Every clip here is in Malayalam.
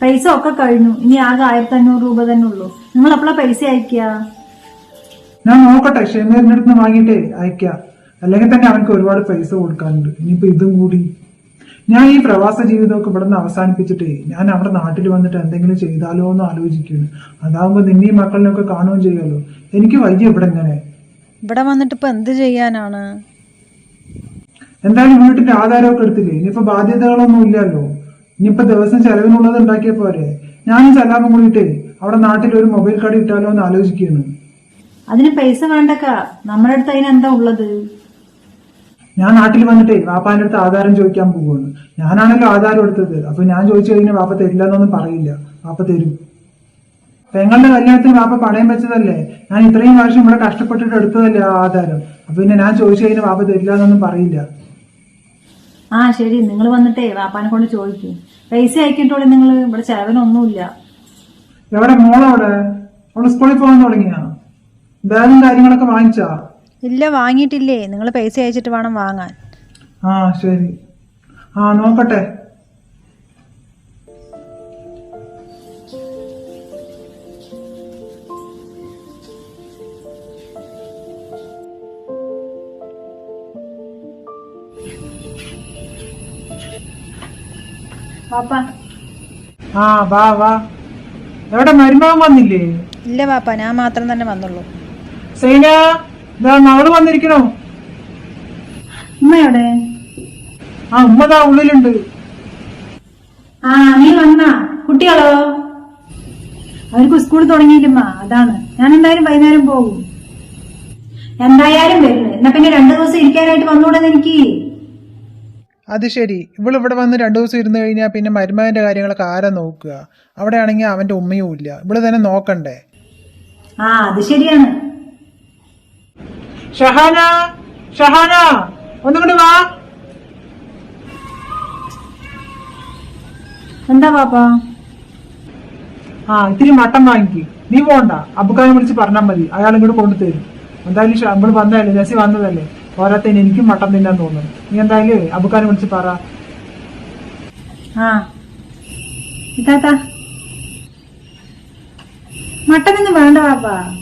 പൈസ ഒക്കെ കഴിഞ്ഞു. ഇനി ആകെ ആയിരത്തി അഞ്ഞൂറ് രൂപ തന്നെ ഉള്ളൂ. നിങ്ങൾ എപ്പോഴാ പൈസ അയക്കുക ഞാൻ നോക്കട്ടെ. ഷെമീറിന്റെ അടുത്ത് വാങ്ങിയിട്ടേ അയക്കാം അല്ലെങ്കിൽ തന്നെ അവനക്ക് ഒരുപാട് പൈസ കൊടുക്കാനുണ്ട്. ഇനിയിപ്പോ ഇതും കൂടി. ഞാൻ ഈ പ്രവാസ ജീവിതമൊക്കെ ഇവിടെ നിന്ന് അവസാനിപ്പിച്ചിട്ടേ ഞാൻ അവിടെ നാട്ടിൽ വന്നിട്ട് എന്തെങ്കിലും ചെയ്താലോ എന്ന് ആലോചിക്കുന്നു. അതാവുമ്പോ നിന്നെയും മക്കളിനൊക്കെ കാണുകയും ചെയ്യാലോ എനിക്ക് വയ്യ ഇവിടെ ഇങ്ങനെ. ഇവിടെ വന്നിട്ട് ഇപ്പൊ എന്ത് ചെയ്യാനാണ്? എന്തായാലും വീട്ടിന്റെ ആധാരമൊക്കെ എടുത്തില്ലേ? ഇനിയിപ്പോ ബാധ്യതകളൊന്നും ഇല്ലല്ലോ. ഇനിയിപ്പോ ദിവസം ചെലവിനുള്ളത് ഉണ്ടാക്കിയ പോരെ. ഞാനും സലാമും കൂടിയിട്ടേ അവിടെ നാട്ടിൽ ഒരു മൊബൈൽ കാർഡ് ഇട്ടാലോ എന്ന് ആലോചിക്കുന്നു അതിന് പൈസ വേണ്ടക്ക. നമ്മുടെ അടുത്ത് അതിനെന്താ ഉള്ളത്? ഞാൻ നാട്ടിൽ വന്നിട്ടേ വാപ്പാന്റെ അടുത്ത് ആധാരം ചോദിക്കാൻ പോവുകയാണ്. ഞാനാണല്ലോ ആധാരം എടുത്തത്. അപ്പൊ ഞാൻ ചോദിച്ചു കഴിഞ്ഞാൽ വാപ്പ തരില്ല എന്നൊന്നും പറയില്ല. വാപ്പ തരും. പെങ്ങളുടെ കല്യാണത്തിന് വാപ്പ പണയം വെച്ചതല്ലേ? ഞാൻ ഇത്രയും വർഷം ഇവിടെ കഷ്ടപ്പെട്ടിട്ട് എടുത്തതല്ലേ ആ ആധാരം? അപ്പൊ പിന്നെ ഞാൻ ചോദിച്ചു കഴിഞ്ഞാൽ വാപ്പ തരില്ല എന്നൊന്നും പറയില്ല. ആ ശരി നിങ്ങൾ വന്നിട്ടേ വാപ്പാനെ കൊണ്ട് ചോദിക്കും. പൈസ അയക്കിട്ടോളി നിങ്ങൾ ഇവിടെ ചെലവിനൊന്നുമില്ല. എവിടെ മോളവിടെ? അവൾ സ്കൂളിൽ പോകാൻ തുടങ്ങിയാ? ബാഗും കാര്യങ്ങളൊക്കെ വാങ്ങിച്ചാ? ഇല്ല വാങ്ങിയിട്ടില്ലേ. നിങ്ങൾ പൈസ അയച്ചിട്ട് വേണം വാങ്ങാൻ. ആ ശരി. ആ നോക്കട്ടെ. വാപ്പ. ആ വാ വാ. എവിടെ മരുമകൻ വന്നില്ലേ? ഇല്ല പാപ്പ ഞാൻ മാത്രം തന്നെ വന്നുള്ളൂ. സൈന മകൾ വന്നിരിക്കണോ? എവിടെ ആ ഉമ്മതാ ഉള്ളിലുണ്ട്. ആ നീ വന്നാ. കുട്ടികളോ? അവർക്ക് സ്കൂൾ തുടങ്ങിയില്ലമ്മ അതാണ്. ഞാൻ എന്തായാലും വൈകുന്നേരം പോകും എന്തായാലും വരുന്നത് എന്നാ പിന്നെ രണ്ടു ദിവസം ഇരിക്കാനായിട്ട് വന്നൂടെ എനിക്ക് അത് ശരി. ഇവളിവിടെ ഇവിടെ വന്ന് രണ്ടു ദിവസം ഇരുന്ന് കഴിഞ്ഞാൽ പിന്നെ മരുമകന്റെ കാര്യങ്ങളൊക്കെ ആരാ നോക്കുക? അവിടെ ആണെങ്കിൽ അവന്റെ ഉമ്മയും ഇല്ല. ഇവൾ തന്നെ നോക്കണ്ടേ? ആ അത് ശരിയാണ്. ഷഹാന ഷഹാന ഒന്നുകൂടി വാ. എന്താ പാപ്പാ? ആ ഇത്തിരി മട്ടൻ വാങ്ങിക്ക്. നീ പോണ്ട. അബുക്കാനെ വിളിച്ച് പറഞ്ഞാൽ മതി. അയാൾ ഇങ്ങോട്ട് കൊണ്ടുതരും. എന്തായാലും നമ്മൾ വന്നതല്ലേ? ജസി വന്നതല്ലേ? പോരാത്തതിന് എനിക്കും മട്ടൻ തിന്നാൻ തോന്നുന്നു. നീ എന്തായാലും അബുക്കാനെ വിളിച്ച് പറ. ആ. ഇതാത്ത മട്ടനൊന്നും വേണ്ട പാപ്പാ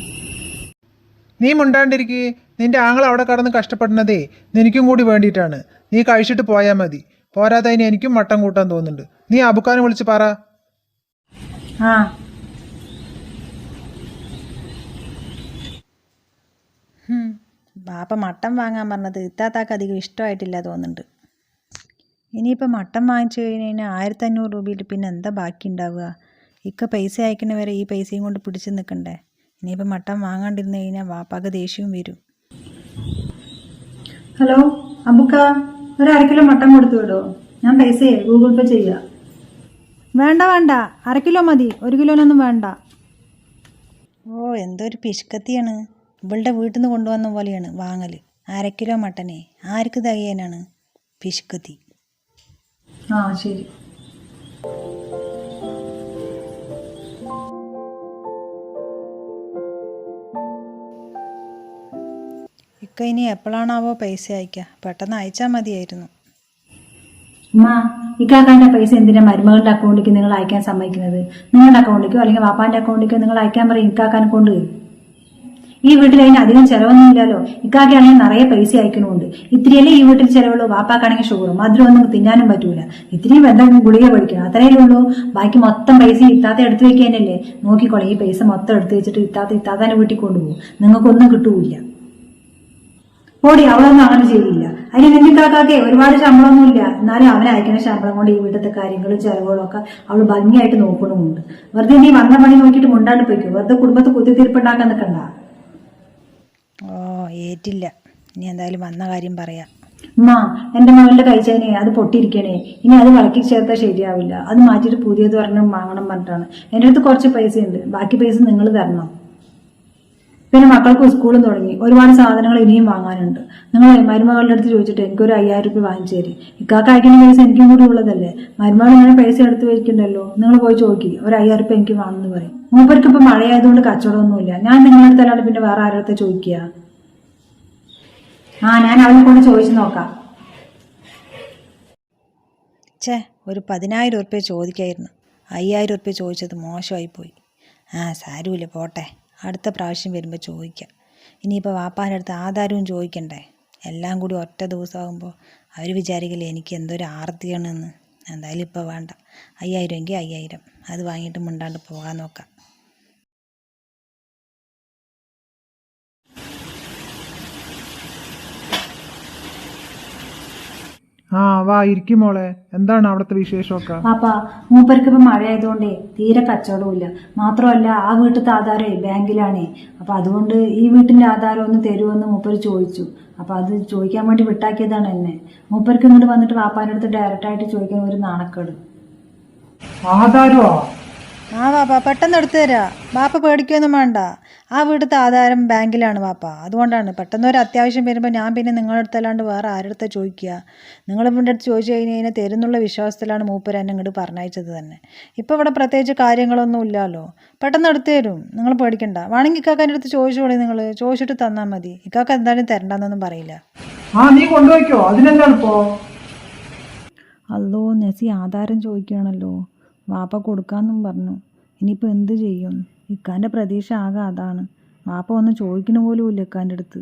നീ മുണ്ടാണ്ടിരിക്കേ. നിന്റെ ആങ്ങൾ അവിടെ കടന്ന് കഷ്ടപ്പെടുന്നതേ നിനക്കും കൂടി വേണ്ടിയിട്ടാണ്. നീ കഴിച്ചിട്ട് പോയാൽ മതി. പോരാത്തതിന് എനിക്കും മട്ടൻ കൂട്ടാൻ തോന്നുന്നുണ്ട്. നീ അബുക്കാനെ വിളിച്ച് പറ. ആ. ബാപ്പ മട്ടൻ വാങ്ങാൻ പറഞ്ഞത് ഇത്താത്താക്ക് അധികം ഇഷ്ടമായിട്ടില്ല തോന്നുന്നുണ്ട്. ഇനിയിപ്പോൾ മട്ടൻ വാങ്ങിച്ചു കഴിഞ്ഞ് കഴിഞ്ഞാൽ ആയിരത്തി അഞ്ഞൂറ് രൂപയിൽ പിന്നെ എന്താ ബാക്കി ഉണ്ടാവുക? ഇക്ക പൈസ അയക്കണ വരെ ഈ പൈസയും കൊണ്ട് പിടിച്ചു നിൽക്കണ്ടേ ഇനിയിപ്പോൾ മട്ടൻ വാങ്ങാണ്ടിരുന്ന് കഴിഞ്ഞാൽ വാപ്പാക്ക് ദേഷ്യവും വരും. ഹലോ അബുക്ക ഒരു അരക്കിലോ കിലോ മട്ടൻ കൊടുത്തു വിടോ? ഞാൻ പൈസയെ ഗൂഗിൾ പേ ചെയ്യാം. വേണ്ട വേണ്ട. അര കിലോ മതി. ഒരു കിലോനൊന്നും വേണ്ട. ഓ എന്തൊരു പിഷ്കത്തിയാണ് ഇവളുടെ വീട്ടിൽ നിന്ന് കൊണ്ടുവന്ന പോലെയാണ് വാങ്ങൽ അര കിലോ മട്ടനെ. ആർക്ക് തികയാനാണ് പിശുക്കത്തി. ആ ശരി. ഇക്ക ഇനി എപ്പോഴാണാവോ പൈസ അയക്കുക പെട്ടെന്ന് അയച്ചാൽ മതിയായിരുന്നു. ഇക്കാക്കാന്റെ പൈസ എന്തിനാ മരുമകളുടെ അക്കൗണ്ടിലേക്ക് നിങ്ങൾ അയക്കാൻ സമ്മതിക്കുന്നത്? നിങ്ങളുടെ അക്കൗണ്ടിലേക്കോ അല്ലെങ്കിൽ വാപ്പാന്റെ അക്കൗണ്ടിലേക്കോ നിങ്ങൾ അയക്കാൻ പറയും ഇക്കാക്കാനെ കൊണ്ട്? ഈ വീട്ടിൽ അതിന് അധികം ചെലവൊന്നും ഇല്ലല്ലോ ഇക്കാക്കാണെങ്കിൽ നിറയെ പൈസ അയക്കണമുണ്ട് ഇത്തിരിയല്ലേ ഈ വീട്ടിൽ ചെലവുള്ളൂ. വാപ്പാക്കാണെങ്കിൽ ഷുഗറും. മധുരം ഒന്നും തിന്നാനും പറ്റൂല. ഇത്രയും ബന്ധം ഗുളിക പഠിക്കണം അത്രയല്ലേ ഉള്ളൂ. ബാക്കി മൊത്തം പൈസ ഇത്താത്ത എടുത്തു വെക്കാനല്ലേ? നോക്കിക്കോളെ ഈ പൈസ മൊത്തം എടുത്തു വെച്ചിട്ട് ഇത്താത്ത ഇത്താത്താന്റെ വീട്ടിൽ കൊണ്ടുപോകും. നിങ്ങൾക്കൊന്നും കിട്ടൂല ഓടി അവളൊന്നും അങ്ങനെ ചെയ്യില്ല അതിന് നിന്റെ കാക്കാക്കെ ഒരുപാട് ശമ്പളമൊന്നുമില്ല. എന്നാലും അവനെ അയക്കുന്ന ശമ്പളം കൊണ്ട് ഈ വീട്ടിലത്തെ കാര്യങ്ങളും ചെലവുകളും ഒക്കെ അവൾ ഭംഗിയായിട്ട് നോക്കണമുണ്ട്. വെറുതെ നീ വന്ന പണി നോക്കിയിട്ട് മുണ്ടാണ്ട് പോയിക്കും. വെറുതെ കുടുംബത്തെ കുത്തിത്തിരിപ്പുണ്ടാക്കാൻ നിൽക്കണ്ട ഏറ്റില്ല. ഇനി എന്തായാലും വന്ന കാര്യം പറയാം. ഉമ്മ എന്റെ മകളുടെ കഴിച്ചതിനെ അത് പൊട്ടിയിരിക്കണേ. ഇനി അത് വിളക്കി ചേർത്താൽ ശരിയാവില്ല. അത് മാറ്റിയിട്ട് പുതിയത് പറഞ്ഞ് വാങ്ങണം പറഞ്ഞിട്ടാണ്. എന്റെ അടുത്ത് കുറച്ച് പൈസയുണ്ട്. ബാക്കി പൈസ നിങ്ങൾ തരണം. പിന്നെ മക്കൾക്ക് സ്കൂളും തുടങ്ങി. ഒരുപാട് സാധനങ്ങൾ ഇനിയും വാങ്ങാനുണ്ട്. നിങ്ങൾ മരുമകളുടെ അടുത്ത് ചോദിച്ചിട്ട് എനിക്കൊരു അയ്യായിരം രൂപ വാങ്ങിച്ചു തരും. ഇക്കാക്ക് അയക്കുന്ന പൈസ എനിക്കും കൂടി ഉള്ളതല്ലേ? മരുമകൾ ഇങ്ങനെ പൈസ എടുത്ത് വയ്ക്കണ്ടല്ലോ നിങ്ങൾ പോയി ചോദിക്കി. ഒരു അയ്യായിരം രൂപ എനിക്ക് വാങ്ങുന്നു പറയും. മൂപ്പർക്ക് ഇപ്പം മഴയായതുകൊണ്ട് കച്ചവടമൊന്നുമില്ല. ഞാൻ നിങ്ങളുടെ അടുത്തല്ലാണ്ട് പിന്നെ വേറെ ആരുടെ ചോദിക്കുക? ആ ഞാൻ അവനെ കൊണ്ട് ചോദിച്ചു നോക്കാം. ഛേ ഒരു പതിനായിരം ഉറുപ്പ്യ ചോദിക്കായിരുന്നു. അയ്യായിരം ഉറുപ്പ്യ ചോദിച്ചത് മോശമായി പോയി ആ സാരമില്ല പോട്ടെ. അടുത്ത പ്രാവശ്യം വരുമ്പോൾ ചോദിക്കാം. ഇനിയിപ്പോൾ വാപ്പാന്റെ അടുത്ത് ആധാരവും ചോദിക്കണ്ടേ? എല്ലാം കൂടി ഒറ്റ ദിവസമാകുമ്പോൾ അവർ വിചാരിക്കില്ല എനിക്ക് എന്തൊരു ആർത്തിയാണെന്ന്. എന്തായാലും ഇപ്പോൾ വേണ്ട. അയ്യായിരം എങ്കിൽ അയ്യായിരം. അത് വാങ്ങിയിട്ട് മിണ്ടാണ്ട് പോകാൻ നോക്കാം. ആ വാ ഇരിക്കും മോളെ. എന്താണ് അവിടുത്തെ വിശേഷമൊക്കെ? പാപ്പാ മൂപ്പർക്ക് ഇപ്പൊ മഴ ആയതുകൊണ്ടേ തീരെ കച്ചവടമില്ല മാത്രമല്ല ആ വീട്ടിലത്തെ ആധാരേ ബാങ്കിലാണേ. അപ്പൊ അതുകൊണ്ട് ഈ വീട്ടിന്റെ ആധാരം ഒന്ന് തരുമെന്ന് മൂപ്പർ ചോദിച്ചു. അപ്പൊ അത് ചോദിക്കാൻ വേണ്ടി വിട്ടാക്കിയതാണ് എന്നെ. മൂപ്പർക്ക് ഇങ്ങോട്ട് വന്നിട്ട് വാപ്പാന്റെ അടുത്ത് ഡയറക്റ്റ് ആയിട്ട് ചോദിക്കുന്ന ഒരു നാണക്കേട്. ആധാരമാ ആ വാപ്പ പെട്ടെന്ന് എടുത്തു തരാം. വാപ്പ പേടിക്കൊന്നും വേണ്ട. ആ വീട്ടിലത്തെ ആധാരം ബാങ്കിലാണ് വാപ്പ. അതുകൊണ്ടാണ് പെട്ടെന്ന് ഒരു അത്യാവശ്യം വരുമ്പോൾ ഞാൻ പിന്നെ നിങ്ങളുടെ അടുത്തല്ലാണ്ട് വേറെ ആരുടെ അടുത്താ ചോദിക്കുക? നിങ്ങൾ ഇവിടെ അടുത്ത് ചോദിച്ചു കഴിഞ്ഞ് കഴിഞ്ഞാൽ തരുന്നുള്ള വിശ്വാസത്തിലാണ് മൂപ്പർ എന്നെ ഇങ്ങോട്ട് പറഞ്ഞയച്ചത് തന്നെ. ഇപ്പോൾ ഇവിടെ പ്രത്യേകിച്ച് കാര്യങ്ങളൊന്നും ഇല്ലല്ലോ പെട്ടെന്ന് എടുത്തു തരും. നിങ്ങൾ പേടിക്കണ്ട. വേണമെങ്കിൽ ഇക്കാക്കന്റെ അടുത്ത് ചോദിച്ചോളി നിങ്ങൾ ചോദിച്ചിട്ട് തന്നാൽ മതി. ഇക്കാക്ക എന്തായാലും തരണ്ടെന്നൊന്നും പറയില്ല. ആ നീ കൊണ്ടുപോയിക്കോ. അതിനെന്താണ് അല്ലോ നെസി ആധാരം ചോദിക്കുകയാണല്ലോ. വാപ്പ കൊടുക്കാമെന്നും പറഞ്ഞു. ഇനിയിപ്പോൾ എന്ത് ചെയ്യും? ഇക്കാന്റെ പ്രതീക്ഷ ആകെ അതാണ്. വാപ്പ ഒന്ന് ചോദിക്കണ പോലുമില്ല ഇല്ല ഇക്കാന്റെ അടുത്ത്.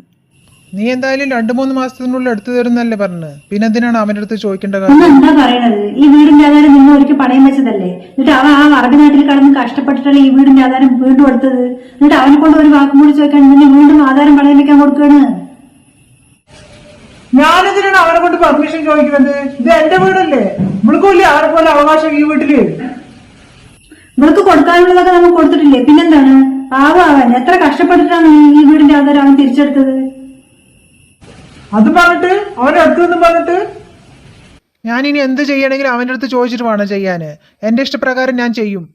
നീ എന്തായാലും രണ്ടു മൂന്ന് മാസത്തിനുള്ളിൽ എടുത്തു തരുന്നല്ലേ പറഞ്ഞു? പിന്നെ എന്തിനാണ് അവന്റെ അടുത്ത് ചോദിക്കേണ്ട കാര്യം? എന്താ പറയണത്? ഈ വീടിന്റെ ആധാരം നിങ്ങൾ ഒരിക്കൽ പണയം വെച്ചതല്ലേ? എന്നിട്ട് അവൻ ആ അറബി നാട്ടിൽ കടന്ന് കഷ്ടപ്പെട്ടിട്ടല്ലേ ഈ വീടിന്റെ ആധാരം വീണ്ടും എടുത്തത്. എന്നിട്ട് അവനെ കൊണ്ട് ഒരു വാക്കും കൂടി ചോദിക്കാൻ നിന്നെ വീണ്ടും ആധാരം പണയം വെക്കാൻ കൊടുക്കുകയാണ്? ഞാനെന്തിനാണ് അവനെ കൊണ്ട് പെർമിഷൻ ചോദിക്കുന്നത്? ഇത് എന്റെ വീടല്ലേ? മുഴുക്കൂല്ലേ ആരെ പോലെ അവകാശം ഈ വീട്ടിൽ. ഇവർക്ക് കൊടുക്കാനുള്ളതൊക്കെ നമ്മൾ കൊടുത്തിട്ടില്ലേ? പിന്നെന്താണ്? പാവം അവൻ. എത്ര കഷ്ടപ്പെട്ടിട്ടാണ് ഈ- വീടിന്റെ ആധാരം അവൻ തിരിച്ചെടുത്തത്? അത് പറഞ്ഞിട്ട് അവനെ അടുത്തെന്ന് പറഞ്ഞിട്ട്? ഞാൻ ഇനി എന്ത് ചെയ്യണമെങ്കിലും അവന്റെ അടുത്ത് ചോദിച്ചിട്ട് വേണം ചെയ്യാന്. എന്റെ ഇഷ്ടപ്രകാരം ഞാൻ ചെയ്യും.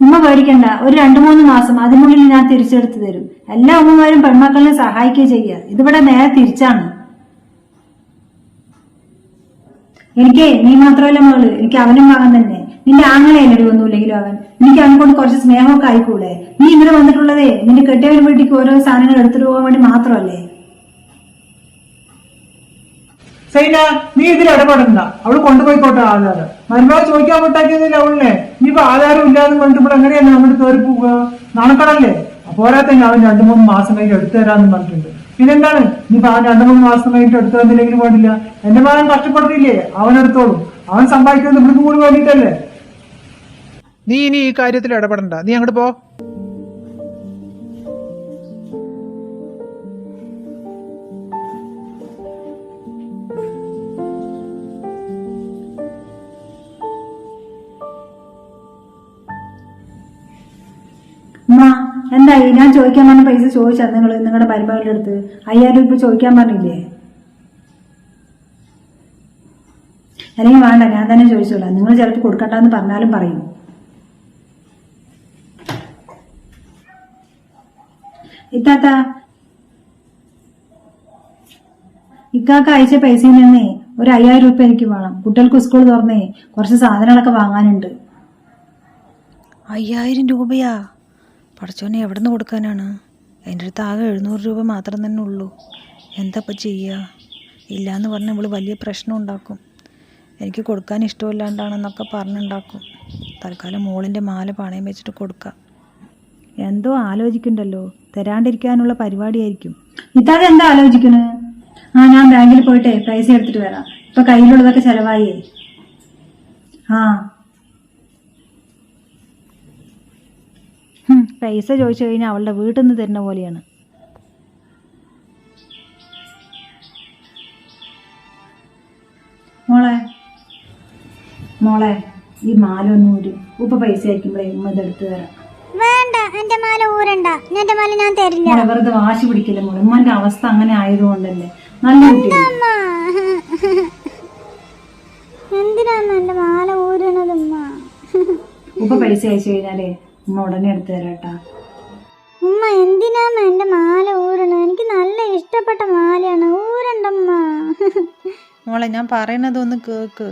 ഉമ്മ പേടിക്കണ്ട. ഒരു രണ്ടു മൂന്ന് മാസം അതിനുള്ളിൽ ഞാൻ തിരിച്ചെടുത്ത് തരും. എല്ലാ ഉമ്മമാരും പെൺമക്കളെ സഹായിക്കുകയും ചെയ്യുക. ഇതിവിടെ നേരെ തിരിച്ചാണ്. എനിക്കേ നീ മാത്രമല്ല മകൾ. എനിക്ക് അവനും മകൻ തന്നെ. നിന്റെ ആങ്ങളെ എന്നടി ഒന്നുമില്ലെങ്കിലും അവൻ. എനിക്ക് അങ്ങോട്ട് കുറച്ച് സ്നേഹമൊക്കെ ആയിക്കൂടെ? നീ ഇങ്ങനെ വന്നിട്ടുള്ളതേ നിന്റെ കെട്ടിയവൻ വീട്ടിലേക്ക് ഓരോ സാധനങ്ങൾ എടുത്തിട്ട് പോകാൻ വേണ്ടി മാത്രമല്ലേ? സൈന നീ ഇതിൽ ഇടപെടണ്ട. അവൾ കൊണ്ടുപോയിക്കോട്ടെ ആധാരം മരുമകൾ ചോദിക്കാൻ വിട്ടാക്കിയതില്ല അവളിനെ ഇനിയിപ്പോ ആധാരം ഇല്ലാന്ന് പറഞ്ഞിട്ട് ഇവിടെ എങ്ങനെയാണ് നമ്മുടെ കയറി പോവുക? നാണക്കടല്ലേ? പോരാത്തന്നെ അവൻ രണ്ടു മൂന്ന് മാസം കഴിഞ്ഞ് എടുത്തു തരാന്ന് പറഞ്ഞിട്ടുണ്ട്. പിന്നെന്താണ്? ഇനിയിപ്പോ ആ രണ്ടു മൂന്ന് മാസം കഴിഞ്ഞിട്ട് എടുത്തു തന്നില്ലെങ്കിലും വേണ്ടില്ല. എന്റെ മകൻ കഷ്ടപ്പെടുന്നില്ലേ? അവൻ എടുത്തോളും. അവൻ സമ്പാദിക്കുന്നത് ഇവിടുന്ന് കൂടി വേണ്ടിയിട്ടല്ലേ? നീ ഇനി ഈ കാര്യത്തിൽ ഇടപെടണ്ട. നീ അങ്ങോട്ട് പോ. എന്തായി? ഞാൻ ചോദിക്കാൻ പറഞ്ഞ പൈസ ചോദിച്ചാ നിങ്ങൾ നിങ്ങളുടെ മരുമകളുടെ അടുത്ത്. അയ്യായിരം രൂപ ചോദിക്കാൻ പറഞ്ഞില്ലേ? അല്ലെങ്കിൽ വേണ്ട ഞാൻ തന്നെ ചോദിച്ചോളാം. നിങ്ങൾ ചിലപ്പോൾ കൊടുക്കണ്ടെന്ന് പറഞ്ഞാലും പറയും. ഇത്താത്ത ഇക്കാക്ക അയച്ച പൈസയിൽ നിന്നേ ഒരു അയ്യായിരം രൂപ എനിക്ക് വേണം. കുട്ടികൾക്ക് സ്കൂൾ തുറന്നേ കുറച്ച് സാധനങ്ങളൊക്കെ വാങ്ങാനുണ്ട്. അയ്യായിരം രൂപയാ? പഠിച്ചോനെ എവിടെ നിന്ന് കൊടുക്കാനാണ്? എന്റെ അടുത്ത് ആകെ എഴുന്നൂറ് രൂപ മാത്രം തന്നെ ഉള്ളൂ. എന്താ ഇപ്പം ചെയ്യുക ഇല്ലയെന്ന് പറഞ്ഞാൽ ഇവൾ വലിയ പ്രശ്നം ഉണ്ടാക്കും. എനിക്ക് കൊടുക്കാൻ ഇഷ്ടമില്ലാണ്ടാണെന്നൊക്കെ പറഞ്ഞുണ്ടാക്കും. തൽക്കാലം മോളിന്റെ മാല പണയം വെച്ചിട്ട് കൊടുക്കാം. എന്തോ ആലോചിക്കണ്ടല്ലോ. തരാണ്ടിരിക്കാനുള്ള പരിപാടിയായിരിക്കും. ഇത്താതെ എന്താ ആലോചിക്കുന്നത് ആ ഞാൻ ബാങ്കിൽ പോയിട്ടേ പൈസ എടുത്തിട്ട് വരാം. ഇപ്പൊ കയ്യിലുള്ളതൊക്കെ ചെലവായേ. ആ. പൈസ ചോദിച്ചു കഴിഞ്ഞാൽ അവളുടെ വീട്ടിൽ നിന്ന് തരുന്ന പോലെയാണ്. മോളെ. മോളെ ഈ മാലൊന്നും ഒരു ഉപ്പ പൈസ അയക്കുമ്പോഴേ ഉമ്മ ഇതെടുത്ത് തരാം. വേണ്ട എന്റെ മാല ഊരണ്ട. എന്റെ മാല ഞാൻ തരില്ല. മോളെ വെറുതെ വാശി പിടിക്കില്ല മോളെ? ഉമ്മന്റെ അവസ്ഥ അങ്ങനെ ആയതുകൊണ്ടല്ലേ? നല്ല കുട്ടി. അമ്മ എന്തിനാണ് എന്റെ മാല ഊരണത് ഉമ്മ? ഉപ്പ പൈസ അയച്ചു കഴിഞ്ഞാലേ ഉമ്മ ഉടനെ എടുത്തു തരാട്ടാ. ഉമ്മ എന്തിനാമ്മ എന്റെ മാല ഊരണത് എനിക്ക് നല്ല ഇഷ്ടപ്പെട്ട മാലയാണ്. ഊരണ്ടമ്മ. മോളെ ഞാൻ പറയണതൊന്ന് കേക്ക്.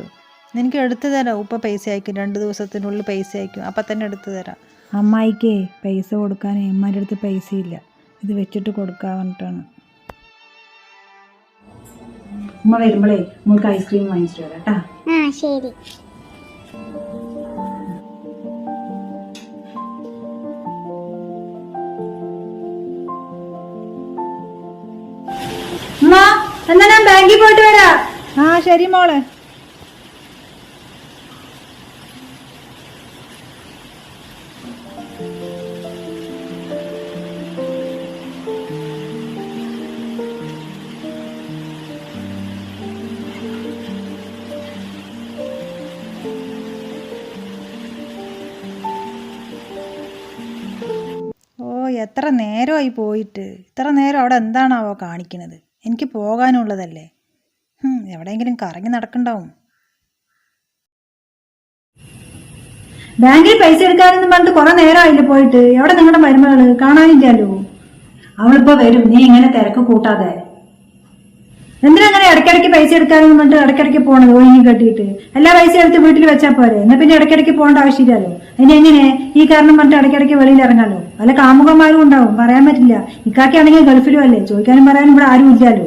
നിനക്ക് എടുത്തു തരാം. ഉപ്പ പൈസ അയക്കും. രണ്ട് ദിവസത്തിനുള്ളിൽ പൈസ അയക്കും. അപ്പം തന്നെ എടുത്തു തരാം. അമ്മായിക്കേ പൈസ കൊടുക്കാൻ ഏമ്മാന്റെ അടുത്ത് പൈസയില്ല. ഇത് വെച്ചിട്ട് കൊടുക്കാൻ പറഞ്ഞിട്ടാണ്. അമ്മ വരുമ്പോഴേ നമ്മൾക്ക് ഐസ്ക്രീം വാങ്ങിച്ചു തരാം കേട്ടാ. ആ ശരി. എന്നാ ഞാൻ ബാങ്കിൽ പോയിട്ട് വരാ. ആ ശരി മോളെ. എത്ര നേരമായി പോയിട്ട്? ഇത്ര നേരം അവിടെ എന്താണാവോ കാണിക്കുന്നത് എനിക്ക് പോകാനുള്ളതല്ലേ. എവിടെയെങ്കിലും കറങ്ങി നടക്കണ്ടാവും. ബാങ്കിൽ പൈസ എടുക്കാനെന്ന് പറഞ്ഞിട്ട് കുറെ നേരമായില്ലേ പോയിട്ട്? എവിടെ നിങ്ങളുടെ മരുമകൾ? കാണാനില്ലല്ലോ. അവളിപ്പോ വരും. നീ ഇങ്ങനെ തിരക്ക് കൂട്ടാതെ. എന്തിനാ അങ്ങനെ ഇടയ്ക്കിടയ്ക്ക് പൈസ എടുക്കാനെന്ന് പറഞ്ഞിട്ട് ഇടയ്ക്കിടയ്ക്ക് പോണത്? ഒഴിഞ്ഞു കെട്ടിയിട്ട്. എല്ലാ പൈസ എടുത്ത് വീട്ടിൽ വെച്ചാൽ പോരെ? എന്നാ പിന്നെ ഇടയ്ക്കിടയ്ക്ക് പോകേണ്ട ആവശ്യമില്ലല്ലോ. അതിന് എങ്ങനെ? ഈ കാരണം പറഞ്ഞിട്ട് ഇടയ്ക്കിടയ്ക്ക് വെളിയിൽ ഇറങ്ങാലോ? വല്ല കാമുകന്മാരും ഉണ്ടാവും. പറയാൻ പറ്റില്ല. ഇക്കാക്കാണെങ്കിൽ ഗൾഫിലും അല്ലേ? ചോദിക്കാനും പറയാനും ഇവിടെ ആരും ഇല്ലല്ലോ.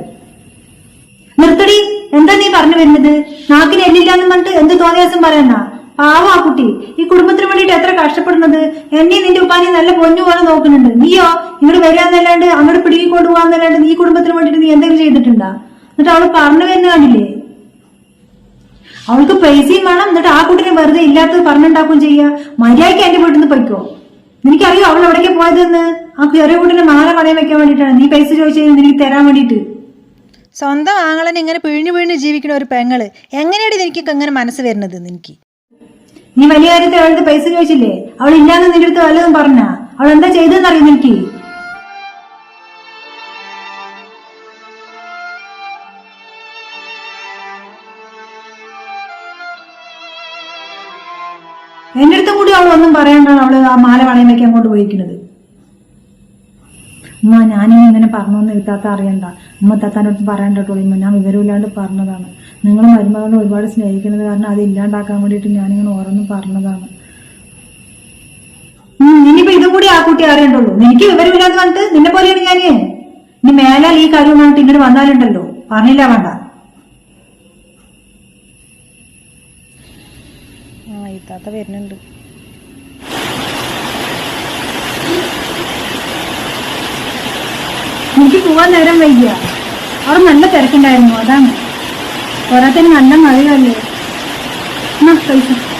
നിർത്തടി. എന്താ നീ പറഞ്ഞു വരുന്നത്? നാക്കിന് എല്ലില്ലാന്ന് പറഞ്ഞിട്ട് എന്ത് തോന്നിയാസം പറയണ്ട. പാവം ആ കുട്ടി. ഈ കുടുംബത്തിന് വേണ്ടിയിട്ട് എത്ര കഷ്ടപ്പെടുന്നത്? എന്നെ നിന്റെ ഉപ്പാനെ നല്ല പൊന്നു പോലെ നോക്കുന്നുണ്ട്. നീയോ? ഇങ്ങോട്ട് വരാന്നല്ലാണ്ട് അങ്ങോട്ട് പിടികൊണ്ടുപോകാന്നല്ലാണ്ട് നീ കുടുംബത്തിന് വേണ്ടിയിട്ട് നീ എന്തെങ്കിലും ചെയ്തിട്ടുണ്ടാ? എന്നിട്ട് അവൾ പറഞ്ഞു വരുന്ന കണ്ടില്ലേ? അവൾക്ക് പൈസയും വേണം എന്നിട്ട് ആ കുട്ടിനെ വെറുതെ ഇല്ലാത്തത് പറഞ്ഞുണ്ടാക്കുകയും ചെയ്യുക മര്യാദയ്ക്ക് എന്റെ വീട്ടിൽ നിന്ന് പൊയ്ക്കോ. എനിക്കറിയോ അവൾ എവിടേക്ക് പോയതെന്ന് ആ ചെറിയ കുട്ടിനെ മാല പണയം വെക്കാൻ വേണ്ടിയിട്ടാണ്. നീ പൈസ ചോദിച്ചത് എനിക്ക് തരാൻ വേണ്ടിയിട്ട്. സ്വന്തം ആങ്ങളനെ ഇങ്ങനെ പിഴിഞ്ഞു പിഴിഞ്ഞ് ജീവിക്കുന്ന ഒരു പെങ്ങൾ എങ്ങനെയാണ് എനിക്ക് അങ്ങനെ മനസ്സ് വരുന്നത് എനിക്ക് നീ വലിയ കാര്യത്തിൽ അവളുടെ പൈസ ചോദിച്ചില്ലേ? അവൾ ഇല്ലാന്ന് നിന്റെ അടുത്ത് വല്ലതും പറഞ്ഞ? അവൾ എന്താ ചെയ്തെന്ന് അറിയുന്നു ഒന്നും പറയണ്ടാണ് അവൾ ആ മാല പണയം വെക്കാൻ കൊണ്ട് പോയിരിക്കുന്നത്. ഉമ്മ ഞാനിനി ഇങ്ങനെ പറഞ്ഞൊന്നും ഇത്താത്ത അറിയണ്ട. ഉമ്മ അടുത്ത് പറയണ്ടോ ഉമ്മ. ഞാൻ വിവരമില്ലാണ്ട് പറഞ്ഞതാണ്. നിങ്ങൾ മരുമകളെ ഒരുപാട് സ്നേഹിക്കുന്നത് കാരണം അത് ഇല്ലാണ്ടാക്കാൻ വേണ്ടിയിട്ട് ഞാനിങ്ങനെ ഓരോന്നും പറഞ്ഞതാണ്. ഇനിയിപ്പോ ഇതും കൂടി ആ കുട്ടി അറിയണ്ടല്ലോ എനിക്ക് വിവരമില്ലാന്ന് പറഞ്ഞിട്ട് നിന്നെ പോലെയാണ് ഞാൻ. ഇനി മേലാൽ ഈ കാര്യം പറഞ്ഞിട്ട് ഇങ്ങോട്ട് വന്നാലുണ്ടല്ലോ. പറഞ്ഞില്ല വേണ്ട. ആ ഇത്താത്ത വരുന്നുണ്ട്. എനിക്ക് പോവാൻ നേരം വൈകിയ. അവിടെ നല്ല തിരക്കുണ്ടായിരുന്നു അതാണ്. പോരാത്തതിന് നല്ല മഴയല്ലേ? എന്നാ പൈസ